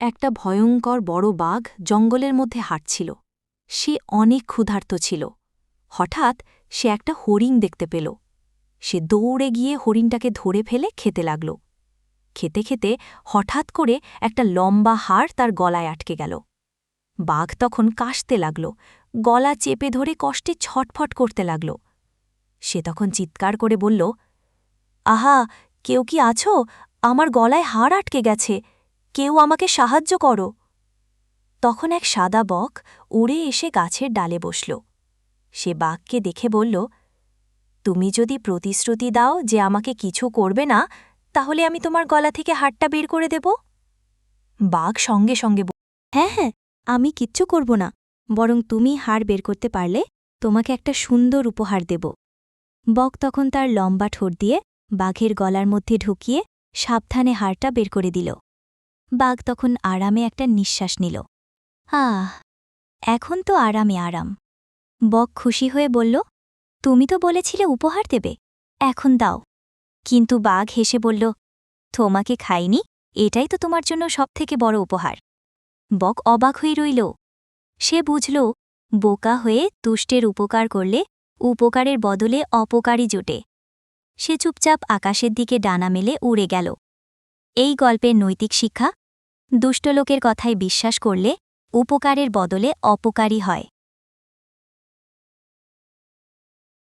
একটা ভয়ঙ্কর বড় বাঘ জঙ্গলের মধ্যে হাঁটছিল। সে অনেক ক্ষুধার্ত ছিল। হঠাৎ সে একটা হরিণ দেখতে পেল। সে দৌড়ে গিয়ে হরিণটাকে ধরে ফেলে খেতে লাগল। খেতে খেতে হঠাৎ করে একটা লম্বা হাড় তার গলায় আটকে গেল। বাঘ তখন কাশতে লাগল। গলা চেপে ধরে কষ্টে ছটফট করতে লাগল। সে তখন চিৎকার করে বলল, আহা, কেউ কি আছো? আমার গলায় হাড় আটকে গেছে। কেউ আমাকে সাহায্য করো। তখন এক সাদা বক উড়ে এসে গাছের ডালে বসল। সে বাঘকে দেখে বলল, তুমি যদি প্রতিশ্রুতি দাও যে আমাকে কিছু করবে না, তাহলে আমি তোমার গলা থেকে হাড়টা বের করে দেব। বাঘ সঙ্গে সঙ্গে হ্যাঁ হ্যাঁ আমি কিচ্ছু করব না, বরং তুমি হাড় বের করতে পারলে তোমাকে একটা সুন্দর উপহার দেব বক তখন তার লম্বা ঠোঁট দিয়ে বাঘের গলার মধ্যে ঢুকিয়ে সাবধানে হাড়টা বের করে দিল। বাঘ তখন আরামে একটা নিঃশ্বাস নিল। আহ, এখন তো আরামে আরাম। বক খুশি হয়ে বলল, তুমি তো বলেছিলে উপহার দেবে, এখন দাও। কিন্তু বাঘ হেসে বলল, তোমাকে খাইনি, এটাই তো তোমার জন্য সবথেকে বড় উপহার। বক অবাক হয়ে রইল। সে বুঝল, বোকা হয়ে তুষ্টের উপকার করলে উপকারের বদলে অপকারই জোটে। সে চুপচাপ আকাশের দিকে ডানা মেলে উড়ে গেল। এই গল্পের নৈতিক শিক্ষা দুষ্ট লোকের কথায় বিশ্বাস করলে উপকারের বদলে অপকারী হয়।